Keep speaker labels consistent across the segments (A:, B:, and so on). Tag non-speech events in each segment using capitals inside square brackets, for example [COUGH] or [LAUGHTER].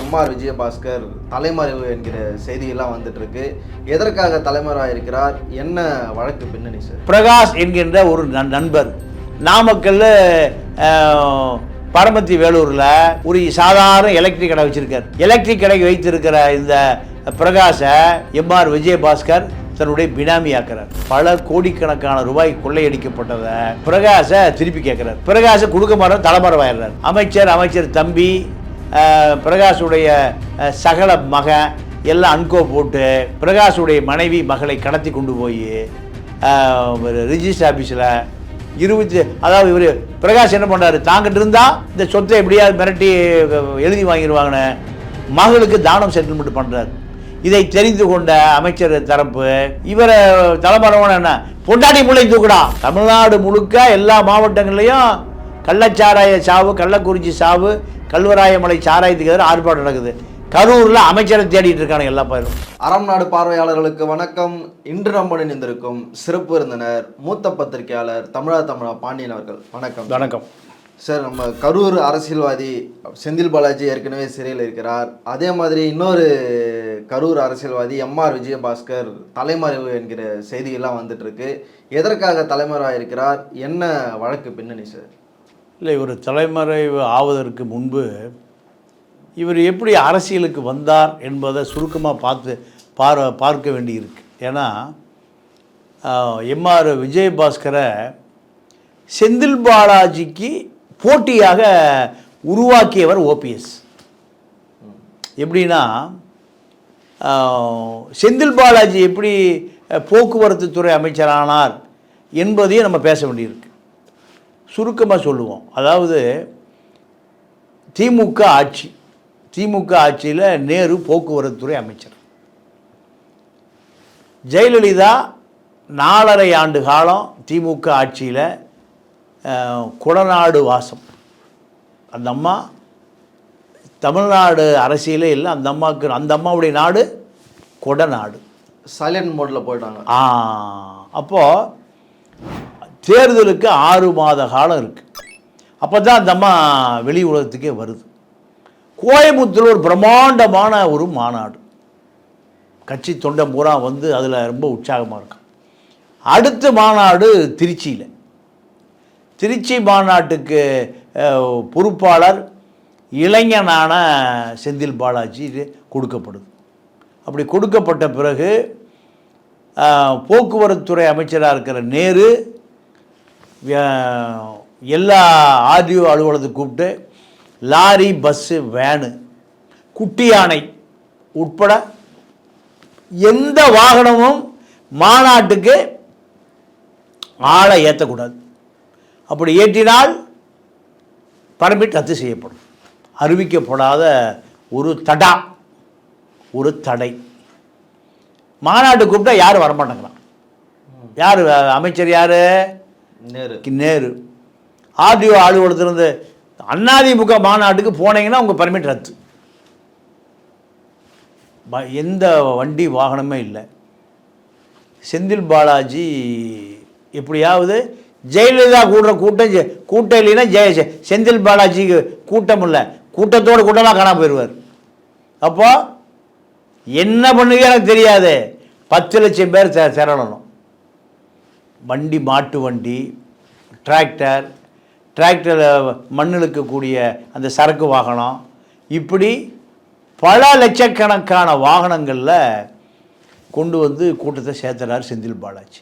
A: MR Vijayabaskar தலைமறைவு என்கிற செய்தியெல்லாம் வந்துட்டு இருக்கு எதற்காக தலைமறைவாக இருக்கிறார் என்ன வழக்கு பின்னணி சார்?
B: பிரகாஷ் என்கின்ற ஒரு நண்பர். நாமக்கல்ல பரமத்தி வேலூரில் ஒரு சாதாரண எலக்ட்ரிக் கடை வச்சிருக்கார். எலக்ட்ரிக் கடை வைத்திருக்கிற இந்த பிரகாஷை எம்ஆர் விஜயபாஸ்கர் தன்னுடைய பினாமி ஆக்கிறார். பல கோடிக்கணக்கான ரூபாய் கொள்ளையடிக்கப்பட்டதை பிரகாஷை திருப்பி கேட்கிறார் பிரகாஷை கொடுக்க மாட்டார் தலைமறைவாயிடுறார். அமைச்சர் அமைச்சர் தம்பி பிரகாஷுடைய சகல மகன் எல்லாம் அன்கோ போட்டு பிரகாஷுடைய மனைவி மகளை கடத்தி கொண்டு போய் ரிஜிஸ்டர் ஆஃபீஸில் இருபத்தி அதாவது இவர் பிரகாஷ் என்ன பண்ணுறாரு தாங்கிட்டு இருந்தால் இந்த சொத்தை எப்படியாவது மிரட்டி எழுதி வாங்கிடுவாங்கன்னு மகளுக்கு தானம் செட்டில்மெண்ட் பண்ணுறாரு இதை தெரிந்து கொண்ட அமைச்சர் தரப்பு இவரை தலைமறைவான என்ன? பொண்டாட்டி முல்லை தூக்குடா. தமிழ்நாடு முழுக்க எல்லா மாவட்டங்களையும் கள்ளச்சாராய சாவு கள்ளக்குறிச்சி சாவு கல்வராயமலை சாராயத்துக்கு எதிராக ஆர்ப்பாட்டம் நடக்குது. கரூரில் அமைச்சரை தேடிட்டு இருக்காங்க எல்லா பயிரும்
A: அறம் நாடு பார்வையாளர்களுக்கு வணக்கம். இன்று நம்ம இணைந்திருக்கும் சிறப்பு விருந்தினர் மூத்த பத்திரிகையாளர் தமிழா தமிழா பாண்டியன் அவர்கள். வணக்கம்.
B: வணக்கம்.
A: சார் நம்ம கரூர் அரசியல்வாதி செந்தில் பாலாஜி ஏற்கனவே சிறையில் இருக்கிறார். அதே மாதிரி இன்னொரு கரூர் அரசியல்வாதி எம்ஆர் விஜயபாஸ்கர் தலைமறைவு என்கிற செய்தியெல்லாம் வந்துட்டு இருக்கு. எதற்காக தலைமறைவாக இருக்கிறார்? என்ன வழக்கு பின்னணி சார்?
B: இல்லை இவர் தலைமறைவு ஆவதற்கு முன்பு இவர் எப்படி அரசியலுக்கு வந்தார் என்பதை சுருக்கமாக பார்த்து பார் பார்க்க வேண்டியிருக்கு. ஏன்னா எம்ஆர் விஜயபாஸ்கரை செந்தில் பாலாஜிக்கு போட்டியாக உருவாக்கியவர் ஓபிஎஸ் எப்படின்னா செந்தில் பாலாஜி எப்படி போக்குவரத்து துறை அமைச்சரானார் என்பதையும் நம்ம பேச வேண்டியிருக்கு. சுருக்கமாக சொல்லுவோம். அதாவது திமுக ஆட்சி திமுக ஆட்சியில் நேரு போக்குவரத்துறை அமைச்சர். ஜெயலலிதா நாலரை ஆண்டு காலம் திமுக ஆட்சியில் குடநாடு வாசம். அந்த அம்மா தமிழ்நாடு அரசியலே இல்லை அந்த அம்மாவுக்கு அந்த அம்மாவுடைய நாடு கொடநாடு.
A: சைலண்ட் மோடில் போயிட்டாங்க.
B: ஆ அப்போது தேர்தலுக்கு ஆறு மாத காலம் இருக்குது அப்போ தான் அந்த அம்மா வெளி உலகத்துக்கே வருது. கோயம்புத்தூர் ஒரு பிரம்மாண்டமான ஒரு மாநாடு. கட்சி தொண்டை பூரா வந்து அதில் ரொம்ப உற்சாகமாக இருக்கும். அடுத்த மாநாடு திருச்சியில். திருச்சி மாநாட்டுக்கு பொறுப்பாளர் இளைஞனான செந்தில் பாலாஜி கொடுக்கப்படுது. அப்படி கொடுக்கப்பட்ட பிறகு போக்குவரத்துறை அமைச்சராக இருக்கிற நேரு எல்லா ஆர்டிஓ அலுவலகத்தை கூப்பிட்டு லாரி பஸ்ஸு வேனு குட்டி யானை உட்பட எந்த வாகனமும் மாநாட்டுக்கு ஆளை ஏற்றக்கூடாது. அப்படி ஏற்றினால் பர்மிட் ரத்து செய்யப்படும். அறிவிக்கப்படாத ஒரு தடா ஒரு தடை. மாநாட்டு கூப்பிட்டா யாரும் வரமாட்டேங்கிறான் யார் அமைச்சர் யார்?
A: நேரு.
B: நேரு. ஆர்டிஓ அலுவலகத்திலிருந்து அண்ணாதிமுக மாநாட்டுக்கு போனீங்கன்னா உங்கள் பர்மிட் ரத்து. எந்த வண்டி வாகனமே இல்லை. செந்தில் பாலாஜி எப்படியாவது ஜெயலலிதா கூடுற கூட்டம் கூட்டம் இல்லைன்னா ஜெய செந்தில் பாலாஜிக்கு கூட்டம் இல்லை. கூட்டத்தோடு கூட்டமாக காணாமல் போயிடுவார் அப்போ என்ன பண்ணுங்க எனக்கு தெரியாது. பத்து லட்சம் பேர் சேரணும் வண்டி மாட்டு வண்டி டிராக்டர் டிராக்டரில் மண்ணிழுக்கக்கூடிய அந்த சரக்கு வாகனம் இப்படி பல லட்சக்கணக்கான வாகனங்களில் கொண்டு வந்து கூட்டத்தை சேர்த்துறார் செந்தில் பாலாஜி.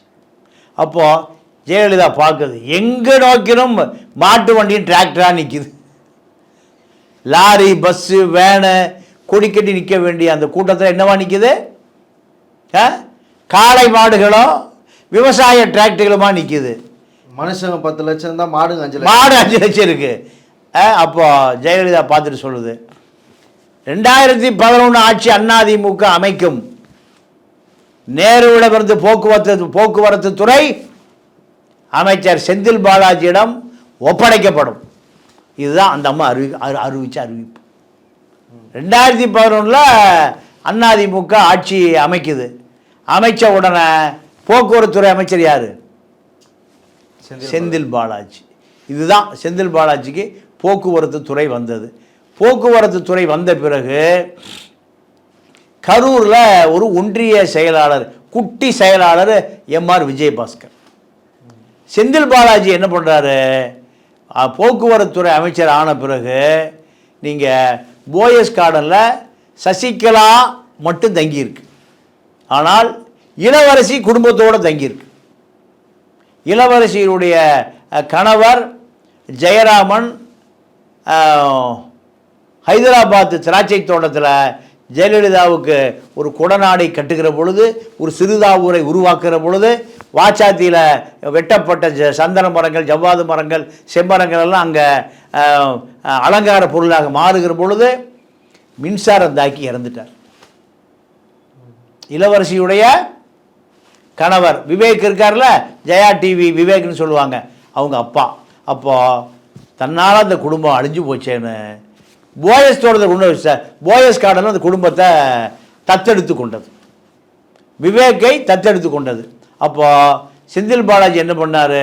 B: அப்போது ஜெயலலிதா பார்க்குது எங்கே நோக்கினும் மாட்டு வண்டியும் டிராக்டராக நிற்கிது லாரி பஸ்ஸு வேனு கொடிக்கட்டி நிற்க வேண்டிய அந்த கூட்டத்தில் என்னவா நிற்கிது ஆ? காளை மாடுகளும் விவசாய டிராக்டர்களுமா நிற்கிது
A: மனுஷங்க பத்து லட்சம் தான் மாடுங்க அஞ்சு லட்சம்.
B: மாடு அஞ்சு லட்சம் இருக்கு. ஆ, அப்போ ஜெயலலிதா பார்த்துட்டு சொல்லுது. ரெண்டாயிரத்தி பதினொன்று ஆட்சி அதிமுக அமைக்கும். நேருவிடமிருந்து போக்குவரத்து போக்குவரத்து துறை அமைச்சர் செந்தில் பாலாஜியிடம் ஒப்படைக்கப்படும். இதுதான் அந்த அம்மா அறிவி அறி- அறிவிச்ச அறிவிப்பு. ரெண்டாயிரத்தி பதினொன்றில் அதிமுக ஆட்சி அமைக்குது. அமைச்ச உடனே போக்குவரத்துறை அமைச்சர் யார்?
A: செந்தில்
B: பாலாஜி. இதுதான் செந்தில் பாலாஜிக்கு போக்குவரத்து துறை வந்தது. போக்குவரத்து துறை வந்த பிறகு கரூரில் ஒரு ஒன்றிய செயலாளர் குட்டி செயலாளர் எம்ஆர் விஜயபாஸ்கர். செந்தில் பாலாஜி என்ன பண்ணுறாரு போக்குவரத்துறை அமைச்சர் ஆன பிறகு நீங்கள் போயஸ் கார்டனில் சசிகலா மட்டும் தங்கியிருக்கு. ஆனால் இளவரசி குடும்பத்தோடு தங்கியிருக்கு. இளவரசியினுடைய கணவர் ஜெயராமன் ஹைதராபாத் திராட்சை தோட்டத்தில் ஜெயலலிதாவுக்கு ஒரு குடநாடை கட்டுகிற பொழுது ஒரு சிறுதாவூரை உருவாக்குகிற பொழுது வாச்சாத்தியில் வெட்டப்பட்ட ஜ சந்தன மரங்கள் ஜவ்வாது மரங்கள் செம்மரங்கள் எல்லாம் அங்கே அலங்கார பொருளாக மாறுகிற பொழுது மின்சாரம் தாக்கி இறந்துட்டார். இளவரசியுடைய கணவர் விவேக் இருக்கார்ல? ஜெயா டிவி விவேக்னு சொல்லுவாங்க. அவங்க அப்பா. அப்போ தன்னால் அந்த குடும்பம் அழிஞ்சு போச்சேன்னு. போயஸ் தோட்டத்தை கொண்டு வச்ச போயஸ் கார்டன் அந்த குடும்பத்தை தத்தெடுத்து கொண்டது. விவேக்கை தத்தெடுத்து கொண்டது. அப்போது செந்தில் பாலாஜி என்ன பண்ணார்?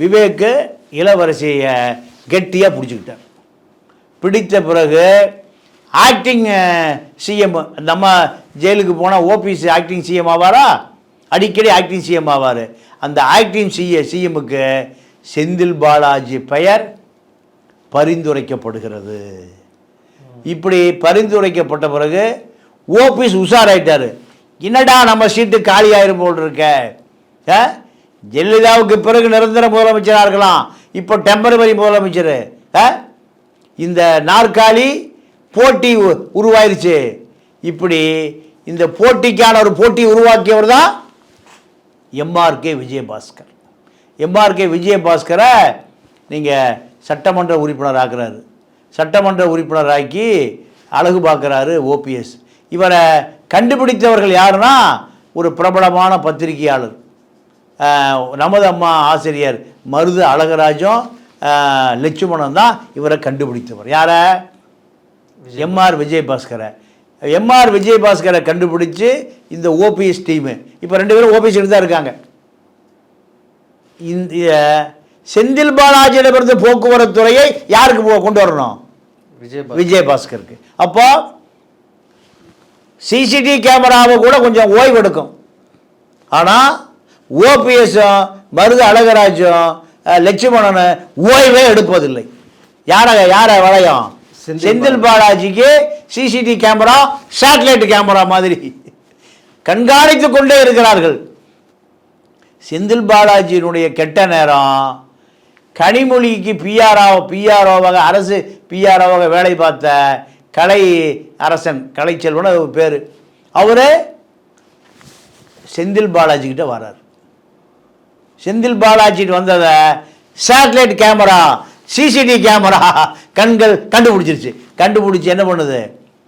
B: விவேக்கு இளவரசியை கெட்டியாக பிடிச்சிக்கிட்டார். பிடித்த பிறகு ஆக்டிங் சிஎம் நம்ம ஜெயிலுக்கு போனால் ஓபிஎஸ் ஆக்டிங் சிஎம் ஆவாரா? அடிக்கடி ஆக்டிங் சிஎம் ஆவார். அந்த ஆக்டிங் சிஏ சிஎம்முக்கு செந்தில் பாலாஜி பெயர் பரிந்துரைக்கப்படுகிறது. இப்படி பரிந்துரைக்கப்பட்ட பிறகு ஓபிஎஸ் உஷாராயிட்டார் என்னடா நம்ம சீட்டு காலியாயிரும் போல் இருக்க? ஆ? ஜெயலலிதாவுக்கு பிறகு நிரந்தர முதலமைச்சராக இருக்கலாம். இப்போ டெம்பரவரி முதலமைச்சர். ஆ? இந்த நாற்காலி போட்டி உ- உருவாயிருச்சு. இப்படி இந்த போட்டிக்கான ஒரு போட்டி உருவாக்கியவர் தான் எம்ஆர்கே விஜயபாஸ்கர். எம்ஆர்கே விஜயபாஸ்கரை நீங்கள் சட்டமன்ற உறுப்பினர் ஆக்குறாரு சட்டமன்ற உறுப்பினர் ஆக்கி அழகு பார்க்குறாரு ஓபிஎஸ் இவரை கண்டுபிடித்தவர்கள் யாருன்னா ஒரு பிரபலமான பத்திரிகையாளர். நமது அம்மா ஆசிரியர் மருது அழகராஜும் லட்சுமணன் தான் இவரை கண்டுபிடித்தவர். யாரை? எம்ஆர் விஜயபாஸ்கரை. எம்ஆர் விஜயபாஸ்கரை கண்டுபிடிச்சு இந்த ஓபிஎஸ் டீமு இப்போ ரெண்டு பேரும் ஓபிஎஸ் தான் இருக்காங்க. இந்த செந்தில் பாலாஜியிடமிருந்து போக்குவரத்து துறையை யாருக்கு கொண்டு வரணும்?
A: விஜய்
B: விஜயபாஸ்கருக்கு. அப்போ சிசிடிவி கேமராவை கூட கொஞ்சம் ஓய்வு எடுக்கும் ஆனால் ஓபிஎஸும் மருது அழகராஜும் லட்சுமணனும் ஓய்வே எடுப்பதில்லை. யார யார வளையம்?
A: செந்தில்
B: பாலாஜிக்கு சிசிடிவி கேமரா சேட்டலைட் கேமரா மாதிரி. கண்காணித்து கொண்டே இருக்கிறார்கள். செந்தில் பாலாஜியினுடைய கெட்ட நேரம் கனிமொழிக்கு பிஆர்ஓ பிஆர்ஓவாக அரசு பிஆர்ஓவாக வேலை பார்த்த கலை அரசன் கலைச்செல்வன் அவர் பேர். அவர் செந்தில் பாலாஜி கிட்ட வரார் செந்தில் பாலாஜிட்டு வந்ததை சேட்டலைட் கேமரா சிசிடிவி கேமரா. கண்கள் கண்டுபிடிச்சிருச்சு. கண்டுபிடிச்சி என்ன பண்ணுது?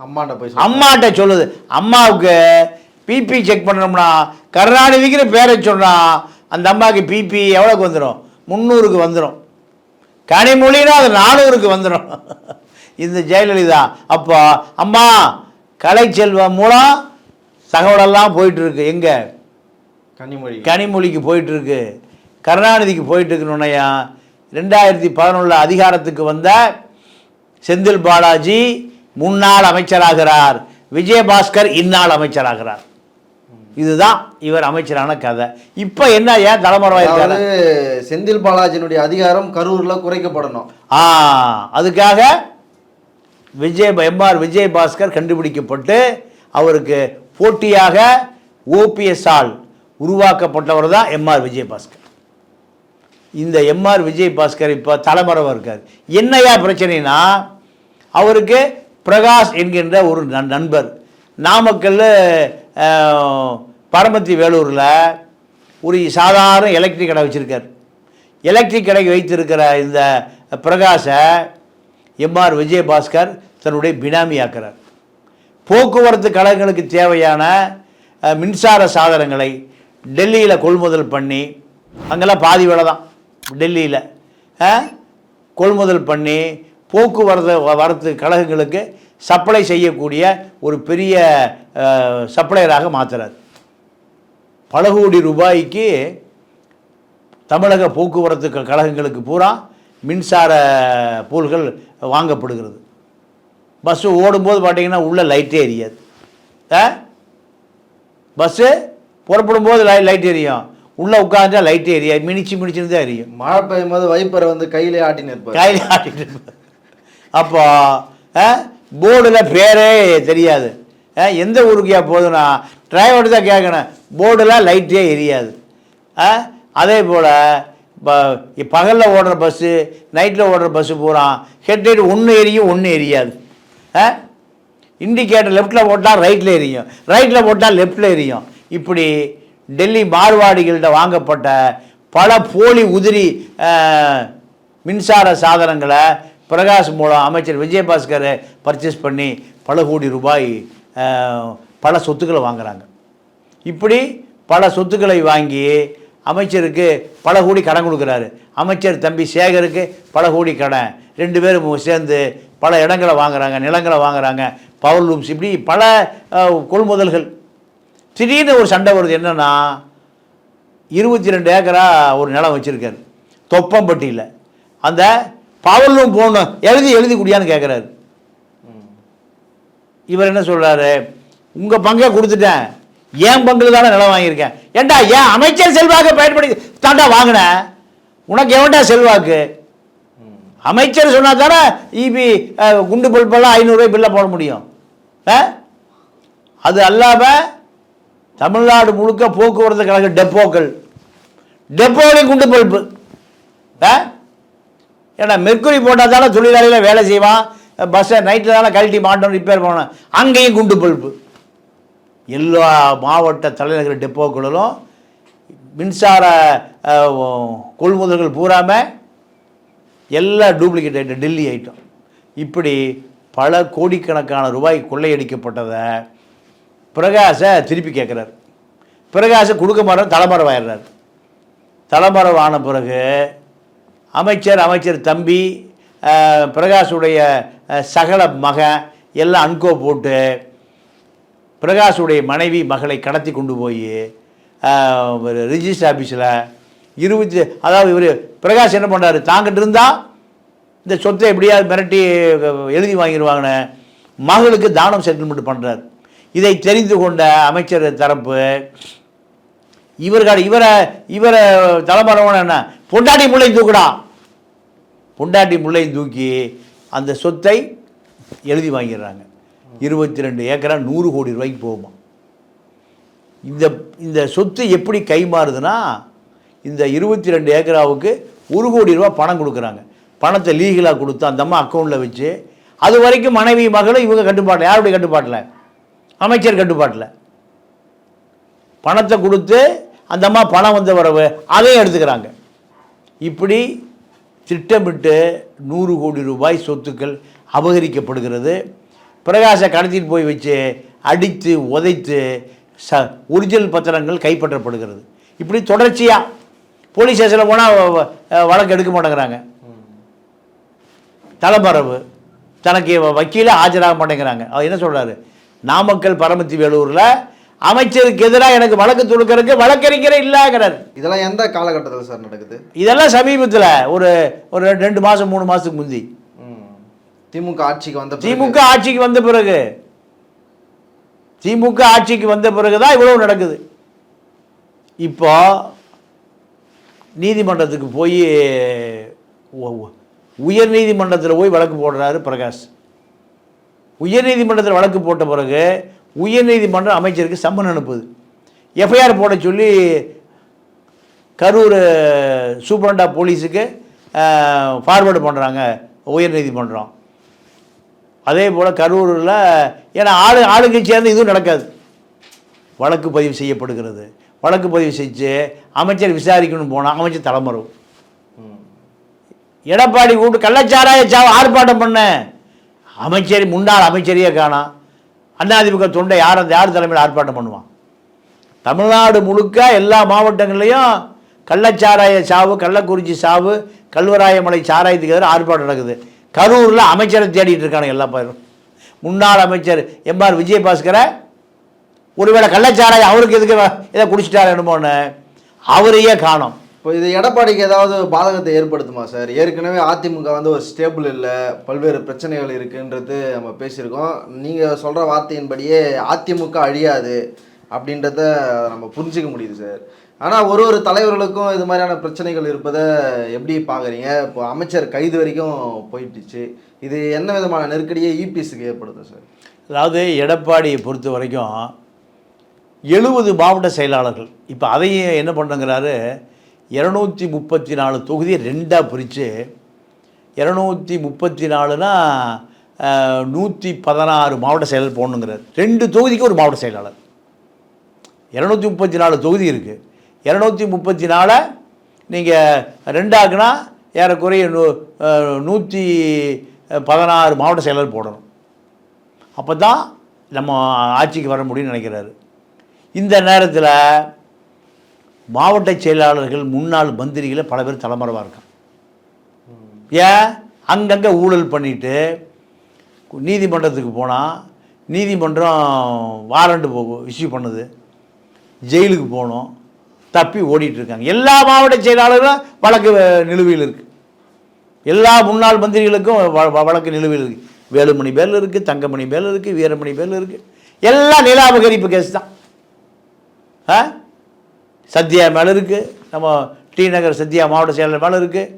A: அம்மாண்ட போய்.
B: அம்மாட்ட சொல்லுது. அம்மாவுக்கு பிபி செக் பண்ணணும்னா கருணாநிதிக்குன்னு பேரை சொன்னா அந்த அம்மாவுக்கு பிபி எவ்வளோக்கு வந்துடும் முந்நூறுக்கு வந்துடும் கனிமொழினா அது நானூறுக்கு வந்துடும் இந்த ஜெயலலிதா அப்போ அம்மா கலைச்செல்வம் மூலம் தகவலெல்லாம் போயிட்டு இருக்கு எங்கே?
A: கன்னிமொழி
B: கனிமொழிக்கு போயிட்டு இருக்கு கருணாநிதிக்கு போயிட்டு இருக்கணும்னையா ரெண்டாயிரத்தி பதினொன்றில் அதிகாரத்துக்கு வந்த செந்தில் பாலாஜி முன்னாள் அமைச்சராகிறார். விஜயபாஸ்கர் இந்நாள் அமைச்சராகிறார். இதுதான் இவர் அமைச்சரான கதை. இப்போ என்ன ஏன்
A: அதாவது செந்தில் பாலாஜியினுடைய அதிகாரம் கரூர்ல குறைக்கப்படணும்.
B: ஆ அதுக்காக விஜய் எம்ஆர் விஜயபாஸ்கர் கண்டுபிடிக்கப்பட்டு அவருக்கு போட்டியாக ஓபிஎஸ்ஆல் உருவாக்கப்பட்டவர் தான் எம்ஆர் விஜயபாஸ்கர். இந்த எம்ஆர் விஜய் பாஸ்கர் இப்போ தலைமறைவாக இருக்கார். என்னையா பிரச்சனைனா அவருக்கு பிரகாஷ் என்கின்ற ஒரு நண்பர். நாமக்கல்ல பரமத்தி வேலூரில் ஒரு சாதாரண எலக்ட்ரிக் கடை வச்சுருக்கார். எலக்ட்ரிக் கடை வைத்திருக்கிற இந்த பிரகாஷை எம்ஆர் விஜயபாஸ்கர் தன்னுடைய பினாமியாக்குறார் போக்குவரத்து கழகங்களுக்கு தேவையான மின்சார சாதனங்களை டெல்லியில் கொள்முதல் பண்ணி அங்கெல்லாம் பாதி வேலை தான் டெல்லியில் கொள்முதல் பண்ணி போக்குவரத்து வரத்து கழகங்களுக்கு சப்ளை செய்யக்கூடிய ஒரு பெரிய சப்ளையராக மாற்றுறார் பல கோடி ரூபாய்க்கு தமிழக போக்குவரத்து க- கழகங்களுக்கு பூரா மின்சார போல்கள் வாங்கப்படுகிறது. பஸ்ஸு ஓடும்போது பார்த்தீங்கன்னா உள்ள லைட்டே எரியாது. ஆ? பஸ்ஸு புறப்படும் போது லை லைட் எரியும். உள்ளே உட்காந்துட்டா லைட்டே எரியாது. மினிச்சு மினிச்சுன்னு தான் எரியும்.
A: மழை பெய்யும் போது வைப்பரை வந்து கையிலே ஆட்டின்னு இருப்பார்.
B: கையில் ஆட்டிட்டு இருப்பார். அப்போ போர்டில் பேரே தெரியாது. எந்த ஊருக்குயா போகுதுன்னா டிரைவர் தான் கேட்கணும். போர்டில் லைட்டே எரியாது. ஆ, அதே போல் பகலில் ஓடுற பஸ்ஸு நைட்டில் ஓடுற பஸ்ஸு பூரா ஹெட்லைட் ஒன்று எரியும் ஒன்று எரியாது. ஆ இண்டிகேட்டர் லெஃப்ட்டில் போட்டால் ரைட்டில் எரியும். ரைட்டில் போட்டால் லெஃப்ட்டில் எரியும். இப்படி டெல்லி மார்வாடிகள்கிட்ட வாங்கப்பட்ட பல போலி உதிரி மின்சார சாதனங்களை பிரகாஷ் மூலம் அமைச்சர் விஜயபாஸ்கர் பர்ச்சேஸ் பண்ணி பல கோடி ரூபாய் பல சொத்துக்களை வாங்குறாங்க. இப்படி பல சொத்துக்களை வாங்கி அமைச்சருக்கு பல கோடி கடன் கொடுக்குறாரு. அமைச்சர் தம்பி சேகருக்கு பல கோடி கடன். ரெண்டு பேரும் சேர்ந்து பல இடங்களை வாங்குறாங்க நிலங்களை வாங்குறாங்க. பவர் லூம்ஸ் இப்படி பல கொள்முதல்கள் திடீர்னு ஒரு சண்டை வருது என்னென்னா இருபத்தி ரெண்டு ஏக்கரா ஒரு நிலம் வச்சுருக்காரு தொப்பம்பட்டியில். அந்த பவர் லூம் எழுதி எழுதி குடியான்னு கேட்குறாரு இவர் என்ன சொல்கிறாரு உங்கள் பங்கை கொடுத்துட்டேன். ஏன் பங்கில் தானே நிலம் வாங்கியிருக்கேன்? ஏண்டா ஏன் அமைச்சர் செல்வாக்க பயன்படுத்தி தாண்டா வாங்கினேன் உனக்கு எவன்டா செல்வாக்கு? அமைச்சர் சொன்னா தானே இபி குண்டு பல்பெல்லாம் ஐநூறுரூவா பில்லை போட முடியும். ஆ? அது அல்லாமல் தமிழ்நாடு முழுக்க போக்குவரத்து கழக டெப்போக்கள். டெப்போலையும் குண்டு பல்பு ஆ? ஏன்னா மெர்க்குரி போட்டால் தானே தொழிலாளியில் வேலை செய்வான். பஸ்ஸை நைட்டில் தானே கழட்டி மாட்டோம் ரிப்பேர் பண்ணணும் அங்கேயும் குண்டு பல்பு எல்லா மாவட்ட தலைநகர் டெப்போக்களிலும் மின்சார கொள்முதல்கள் பூராமல் எல்லா டூப்ளிகேட் ஐட்டம் டெல்லி ஐட்டம் இப்படி பல கோடிக்கணக்கான ரூபாய் கொள்ளையடிக்கப்பட்டதை பிரகாசை திருப்பி கேட்குறாரு. பிரகாசை கொடுக்க மாட்டோம் தலைமறைவு ஆயிடுறாரு. தலைமறைவு ஆன பிறகு அமைச்சர் அமைச்சர் தம்பி பிரகாஷுடைய சகல மகன் எல்லாம் அன்கோ போட்டு பிரகாஷுடைய மனைவி மகளை கடத்தி கொண்டு போய் ரிஜிஸ்டர் ஆஃபீஸில் இருபத்தி அதாவது இவர் பிரகாஷ் என்ன பண்ணுறாரு தாங்கிட்டு இருந்தால் இந்த சொத்தை எப்படியாவது மிரட்டி எழுதி வாங்கிடுவாங்கன்னு மகளுக்கு தானம் செட்டில்மெண்ட் பண்ணுறாரு இதை தெரிந்து கொண்ட அமைச்சர் தரப்பு இவர்கள் இவரை இவரை தலைமறைவன என்ன? பொண்டாட்டி முல்லை தூக்குடா. பொண்டாட்டி முல்லை தூக்கி அந்த சொத்தை எழுதி வாங்கிடுறாங்க. இருபத்தி ரெண்டு ஏக்கரா நூறு கோடி ரூபாய்க்கு போகுமா. இந்த இந்த சொத்து எப்படி கைமாறுதுன்னா இந்த இருபத்தி ரெண்டு ஏக்கராவுக்கு ஒரு கோடி ரூபா பணம் கொடுக்குறாங்க. பணத்தை லீகலாக கொடுத்து அந்த அம்மா அக்கௌண்ட்டில் வச்சு அது வரைக்கும் மனைவி மகளும் இவங்க கட்டுப்பாட்டில் யாருடைய கட்டுப்பாட்டில்? அமைச்சர் கட்டுப்பாட்டில். பணத்தை கொடுத்து அந்த அம்மா பணம் வந்த வரவு அதையும் எடுத்துக்கிறாங்க. இப்படி திட்டமிட்டு நூறு கோடி ரூபாய் சொத்துக்கள் அபகரிக்கப்படுகிறது. பிரகாசை கடத்திட்டு போய் வச்சு அடித்து உதைத்து ச ஒரிஜினல் பத்திரங்கள் கைப்பற்றப்படுகிறது. இப்படி தொடர்ச்சியாக போலீஸ் ஸ்டேஷனில் போனால் வழக்கு எடுக்க மாட்டேங்கிறாங்க. தலைமறைவு தனக்கு வக்கீல ஆஜராக மாட்டேங்கிறாங்க. அவர் என்ன சொல்கிறாரு நாமக்கல் பரமத்தி வேலூரில் அமைச்சருக்கு எதிராக எனக்கு வழக்கு தொடுக்கிறதுக்கு வழக்கறிஞரே இல்லைங்கிறார்.
A: இதெல்லாம் எந்த காலகட்டத்தில் சார் நடக்குது?
B: இதெல்லாம் சமீபத்தில் ஒரு ஒரு ரெண்டு மாதம் மூணு மாதத்துக்கு முந்தி.
A: திமுக ஆட்சிக்கு வந்த
B: திமுக ஆட்சிக்கு வந்த பிறகு. திமுக ஆட்சிக்கு வந்த பிறகு தான் இவ்வளவு நடக்குது. இப்போ நீதிமன்றத்துக்கு போய் உயர் நீதிமன்றத்தில் போய் வழக்கு போடுறாரு பிரகாஷ். உயர் நீதிமன்றத்தில் வழக்கு போட்ட பிறகு உயர் நீதிமன்றம் அமைச்சருக்கு சம்மன் அனுப்புது. எஃப்ஐஆர் போட சொல்லி கரூர் சூப்பரண்டா போலீஸுக்கு ஃபார்வேர்டு பண்ணுறாங்க உயர் நீதிமன்றம் அதே போல் கரூரில் ஏன்னா ஆளு ஆளுக்கு சேர்ந்து இதுவும் நடக்காது. வழக்கு பதிவு செய்யப்படுகிறது. வழக்கு பதிவு செஞ்சு அமைச்சர் விசாரிக்கணும்னு போனால் அமைச்சர் தலைமறைவு.
A: ம்.
B: எடப்பாடி கூப்பிட்டு கள்ளச்சாராய சாவு ஆர்ப்பாட்டம் பண்ண. அமைச்சர் முன்னாள் அமைச்சரையே காணோம் அதிமுக தொண்டை யார்? அந்த யார் தலைமையில் ஆர்ப்பாட்டம் பண்ணுவான்? தமிழ்நாடு முழுக்க எல்லா மாவட்டங்கள்லேயும் கள்ளச்சாராய சாவு கள்ளக்குறிச்சி சாவு கல்வராயமலை சாராயத்துக்கு எதிராக ஆர்ப்பாட்டம் நடக்குது. கரூரில் அமைச்சரை தேடிட்டு இருக்கானுங்க எல்லா பேரும். முன்னாள் அமைச்சர் எம்ஆர் விஜயபாஸ்கரை ஒருவேளை கள்ளச்சாராயம் அவருக்கு எதுக்கு இதை குடிச்சிட்டாரு என்னமோன்னு அவரையே காணும்.
A: இப்போ இது எடப்பாடிக்கு ஏதாவது பாதகத்தை ஏற்படுத்துமா சார்? ஏற்கனவே அதிமுக வந்து ஒரு ஸ்டேபிள் இல்லை பல்வேறு பிரச்சனைகள் இருக்குன்றது நம்ம பேசியிருக்கோம். நீங்கள் சொல்கிற வார்த்தையின்படியே அதிமுக அழியாது அப்படின்றத நம்ம புரிஞ்சுக்க முடியுது சார். ஆனால் ஒரு ஒரு தலைவர்களுக்கும் இது மாதிரியான பிரச்சனைகள் இருப்பதை எப்படி பார்க்குறீங்க? இப்போ அமைச்சர் கைது வரைக்கும் போயிட்டுச்சு இது என்ன விதமான நெருக்கடியை இபிஎஸ்க்கு ஏற்படுத்தும் சார்?
B: அதாவது எடப்பாடியை பொறுத்த வரைக்கும் எழுபது மாவட்ட செயலாளர்கள் இப்போ அதையும் என்ன பண்ணுங்கிறாரு இரநூத்தி முப்பத்தி நாலு தொகுதியை ரெண்டாக பிரித்து இரநூத்தி முப்பத்தி நாலுனா நூற்றி பதினாறு மாவட்ட செயலர் போடணுங்கிறார். ரெண்டு தொகுதிக்கு ஒரு மாவட்ட செயலாளர். இரநூத்தி முப்பத்தி நாலு தொகுதி இருக்குது இரநூத்தி முப்பத்தி நாலை நீங்கள் ரெண்டாக்குனா ஏறக்குறைய நூ நூற்றி பதினாறு மாவட்ட செயலர் போடணும். அப்போ தான் நம்ம ஆட்சிக்கு வர முடியும்னு நினைக்கிறாரு. இந்த நேரத்தில் மாவட்ட செயலாளர்கள் முன்னாள் மந்திரிகளை பல பேர் தலைமறைவாக இருக்கான் ஏன்? அங்கங்கே ஊழல் பண்ணிட்டு நீதிமன்றத்துக்கு போனால் நீதிமன்றம் வாரண்ட் இஷ்யூ பண்ணுது. ஜெயிலுக்கு போகணும் தப்பி ஓடிட்டு இருக்காங்க. எல்லா மாவட்ட செயலாளர்களும் வழக்கு நிலுவையில் இருக்குது எல்லா முன்னாள் மந்திரிகளுக்கும் வ- வ- வழக்கு நிலுவையில் இருக்குது வேலுமணி பேரில் இருக்குது தங்கமணி பேரில் இருக்குது வீரமணி பேரில் இருக்குது எல்லாம் நில அபகரிப்பு கேஸ் தான். ஆ? சத்யா மேலே இருக்குது நம்ம டி நகர் சத்யா மாவட்ட செயலர் மேலே இருக்குது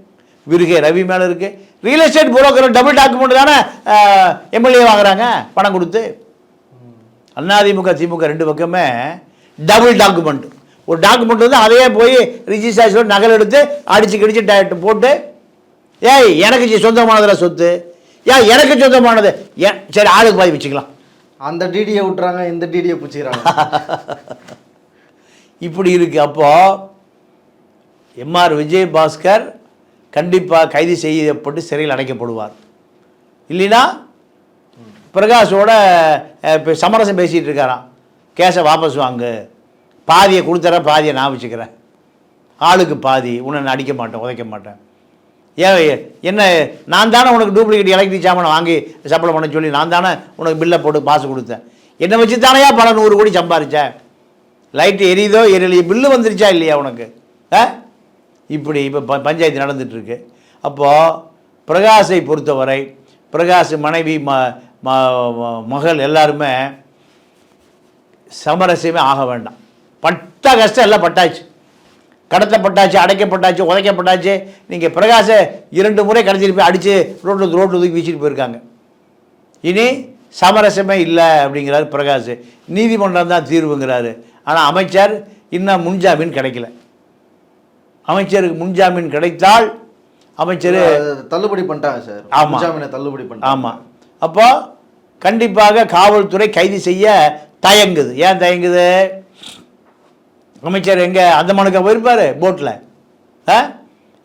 B: விருகே ரவி மேலே இருக்குது real estate broker double document தானே எம்எல்ஏ வாங்குறாங்க. பணம் கொடுத்து. அதிமுக திமுக ரெண்டு பக்கமே டபுள் டாக்குமெண்ட் ஒரு டாக்குமெண்ட் வந்து அதையே போய் ரிஜிஸ்ட்ரேஷன் நகல் எடுத்து அடிச்சு கிடிச்சு டேட்டு போட்டு ஏய் எனக்கு சொந்தமானதுல சொத்து. ஏன் எனக்கு சொந்தமானது. ஏன் சரி ஆளுக்கு பாதி வச்சுக்கலாம்.
A: அந்த டிடியை விட்டுறாங்க இந்த டிடியை பிடிச்சிக்கிறாங்க. [LAUGHS]
B: இப்படி இருக்கு. அப்போ எம்ஆர் விஜயபாஸ்கர் கண்டிப்பாக கைது செய்யப்பட்டு சிறையில் அடைக்கப்படுவார். இல்லைன்னா பிரகாஷோட இப்போ சமரசம் பேசிகிட்டு இருக்காராம். கேஷை வாபஸ் வாங்கு. பாதியை கொடுத்துறேன் பாதியை நான் வச்சுக்கிறேன். ஆளுக்கு பாதி. உன்னை நான் அடிக்க மாட்டேன் உதைக்க மாட்டேன். ஏன் என்ன நான் தானே உனக்கு டூப்ளிகேட் எலக்ட்ரிக் சாமானை வாங்கி சப்ளை பண்ண சொல்லி நான் தானே உனக்கு பில்லை போட்டு பாசு கொடுத்தேன். என்னை வச்சு தானையா பல நூறு கோடி சம்பாரித்தேன் லைட்டு எரியுதோ எரியலையோ பில்லு வந்துருச்சா இல்லையா உனக்கு? ஆ? இப்படி இப்போ ப பஞ்சாயத்து நடந்துகிட்ருக்கு அப்போது பிரகாஷை பொறுத்தவரை பிரகாஷ் மனைவி ம ம- மகள் எல்லாருமே சமரசமே ஆக வேண்டாம். பட்ட கஷ்டம் எல்லாம் பட்டாச்சு. கடத்தப்பட்டாச்சு அடைக்கப்பட்டாச்சு உதைக்கப்பட்டாச்சு. நீங்கள் பிரகாஷை இரண்டு முறை கடைச்சிட்டு போய் அடித்து ரோட்டில் ரோட்டில் தூக்கி வீசிட்டு போயிருக்காங்க. இனி சமரசமே இல்லை அப்படிங்கிறாரு பிரகாஷ். நீதிமன்றம் தான் தீர்வுங்கிறாரு. ஆனால் அமைச்சர் இன்னும் முன்ஜாமீன் கிடைக்கல. அமைச்சருக்கு முன்ஜாமீன் கிடைத்தால் அமைச்சர்
A: தள்ளுபடி பண்ணிட்டாங்க சார்.
B: ஆமா.
A: ஜாமீனை தள்ளுபடி பண்ணிட்டாங்க.
B: ஆமாம் அப்போ கண்டிப்பாக காவல்துறை கைது செய்ய தயங்குது. ஏன் தயங்குது? அமைச்சர் எங்கே? அந்தமானுக்கா போயிருப்பார் போட்டில் ஆ?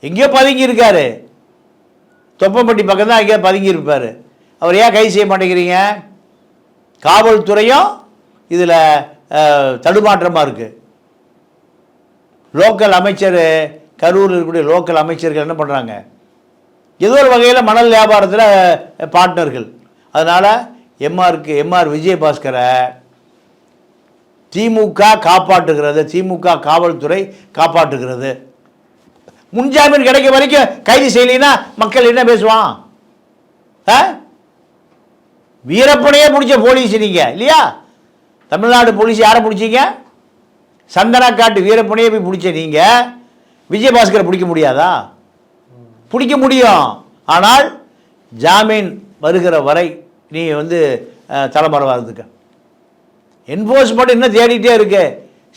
B: எங்கேயோ பதுங்கி இருக்காரு. தொப்பம்பட்டி பக்கம் தான் எங்கேயோ பதுங்கி இருப்பார். அவர் ஏன் கைது செய்ய மாட்டேங்கிறீங்க? காவல்துறையும் இதில் தடுமாற்றமாக இருக்குது லோக்கல் அமைச்சர் கரூரில் இருக்கக்கூடிய லோக்கல் அமைச்சர்கள் என்ன பண்ணுறாங்க ஏதோ ஒரு வகையில் மணல் வியாபாரத்தில் பார்ட்னர்கள் அதனால் எம்ஆருக்கு எம்ஆர் விஜயபாஸ்கரை திமுக காப்பாற்றுகிறது திமுக காவல்துறை காப்பாற்றுகிறது. முன்ஜாமீன் கிடைக்க வரைக்கும் கைது செய்யலைன்னா மக்கள் என்ன பேசுவான்? ஆ? வீரப்பனையே முடிச்ச போலீஸ் நீங்கள் இல்லையா? தமிழ்நாடு போலீஸ் யாரை பிடிச்சீங்க? சந்தனக்காட்டு வீரப்பனையே போய் பிடிச்ச நீங்கள் விஜயபாஸ்கரை பிடிக்க முடியாதா? பிடிக்க முடியும். ஆனால் ஜாமீன் வருகிற வரை நீ வந்து அஹ், தலைமறைவா என்ஃபோர்ஸ்மெண்ட் இன்னும் தேடிட்டே இருக்கு.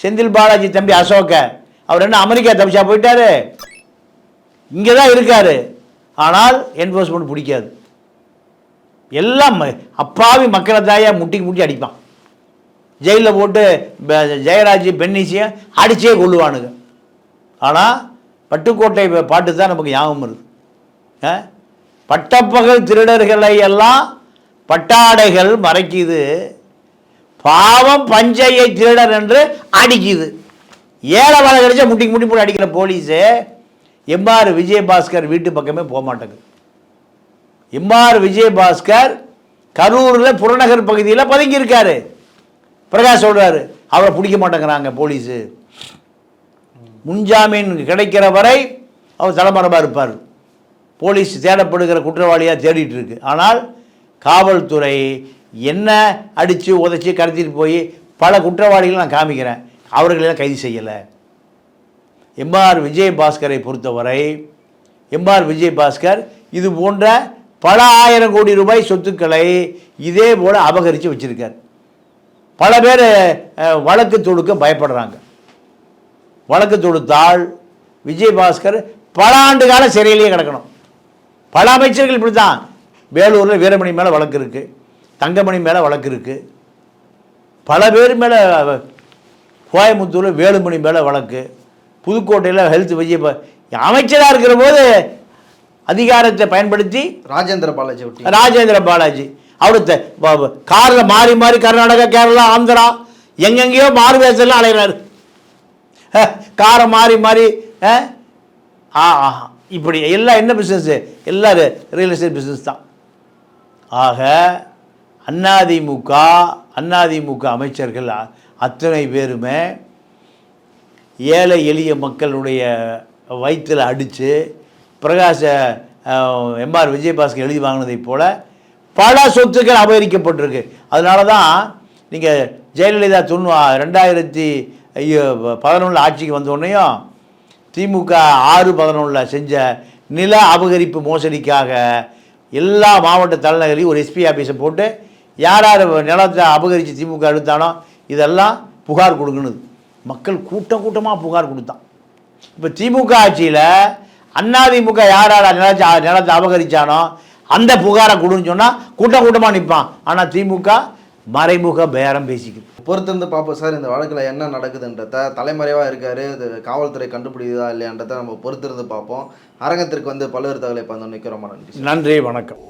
B: செந்தில் பாலாஜி தம்பி அசோக அவர் என்ன அமெரிக்கா தப்பிச்சா போயிட்டாரு? இங்கே தான் இருக்கார். ஆனால் என்ஃபோர்ஸ்மெண்ட் பிடிக்காது. எல்லாம் ம- அப்பாவி மக்களை தாயாக முட்டிக்கு முட்டி அடிப்பான். ஜெயிலில் போட்டு ஜெயராஜ் பென்னிசியும் அடிச்சே கொள்ளுவானுங்க ஆனால் பட்டுக்கோட்டை பாட்டு தான் நமக்கு ஞாபகம் வருது. ஆ? பட்டப்பகல் திருடர்களை எல்லாம் பட்டாடைகள் மறைக்குது. பாவம் பஞ்சையை திருடர் என்று அடிக்குது. ஏழை வேலை கிடைச்சா முட்டிக்கு முட்டி போட்டு அடிக்கிற போலீஸு எம்ஆர் விஜயபாஸ்கர் வீட்டு பக்கமே போக மாட்டேங்குது எம்ஆர் விஜயபாஸ்கர் கரூரில் புறநகர் பகுதியில் பதுங்கியிருக்காரு. பிரகாஷ் சொல்றாரு அவரை பிடிக்க மாட்டேங்கிறாங்க போலீஸு. முன்ஜாமீன் கிடைக்கிற வரை அவர் தலைமறைவாக இருப்பார். போலீஸ் தேடப்படுகிற குற்றவாளியாக தேடிட்டு இருக்கு ஆனால் காவல்துறை என்ன அடித்து உதைச்சி கடத்திட்டு போய் பல குற்றவாளிகளை நான் காமிக்கிறேன். அவர்களெல்லாம் கைது செய்யலை. எம்ஆர் விஜயபாஸ்கரை பொறுத்தவரை எம்ஆர் விஜயபாஸ்கர் இது போன்ற பல ஆயிரம் கோடி ரூபாய் சொத்துக்களை இதே போல் அபகரித்து வச்சுருக்கார். பல பேர் வழக்கு தொடுக்க பயப்படுறாங்க. வழக்கு தொடுத்தால் விஜயபாஸ்கர் பல ஆண்டு கால சிறையிலேயே கிடக்கணும். பல அமைச்சர்கள் இப்படி தான் வேலூரில் வீரமணி மேலே வழக்கு இருக்குது தங்கமணி மேலே வழக்கு இருக்குது பல பேர் மேலே கோயம்புத்தூரில் வேலுமணி மேலே வழக்கு. புதுக்கோட்டையில் ஹெல்த் விஜய அமைச்சராக இருக்கிற போது அதிகாரத்தை பயன்படுத்தி
A: ராஜேந்திர பாலாஜி
B: ராஜேந்திர பாலாஜி. அவரு காரில் மாறி மாறி கர்நாடகா கேரளா ஆந்திரா எங்கெங்கேயோ மாறு வேஷம்லாம் அலைகிறாரு காரை மாறி மாறி ஆ இப்படி எல்லாம் என்ன பிஸ்னஸ்ஸு எல்லாம் ரியல் எஸ்டேட் பிஸ்னஸ் தான். ஆக அதிமுக அதிமுக அமைச்சர்கள் அத்தனை பேருமே ஏழை எளிய மக்களுடைய வயிற்றில் அடித்து பிரகாச எம்ஆர் விஜயபாஸ்கர் எழுதி வாங்கினதைப் போல் பல சொத்துக்கள் அபகரிக்கப்பட்டிருக்கு. அதனால தான் நீங்கள் ஜெயலலிதா தொண்ணூ ரெண்டாயிரத்தி பதினொன்றில் ஆட்சிக்கு வந்தோடனையும் திமுக ஆறு பதினொன்றில் செஞ்ச நில அபகரிப்பு மோசடிக்காக எல்லா மாவட்ட தலைநகரையும் ஒரு எஸ்பி ஆஃபீஸை போட்டு யார் யார் நிலத்தை அபகரித்து திமுக எடுத்தானோ இதெல்லாம் புகார் கொடுக்கணுது. மக்கள் கூட்டம் கூட்டமாக புகார் கொடுத்தான். இப்போ திமுக ஆட்சியில் அதிமுக யார் யார் நிலத்தை நிலத்தை அபகரித்தானோ அந்த புகாரை கொடுன்னு சொன்னால் கூட்டம் கூட்டமாக நிற்பான் ஆனால் திமுக மறைமுக பேரம் பேசிக்குது.
A: பொறுத்திருந்து பார்ப்போம் சார் இந்த வழக்கில் என்ன நடக்குதுன்றத தலைமறைவாக இருக்காரு இது காவல்துறை கண்டுபிடிக்குதா இல்லையான்றதை நம்ம பொறுத்திருந்து பார்ப்போம். அரங்கத்திற்கு வந்து பல்வேறு தகவலை பந்து நிற்கிறோம் நன்றி
B: நன்றி வணக்கம்.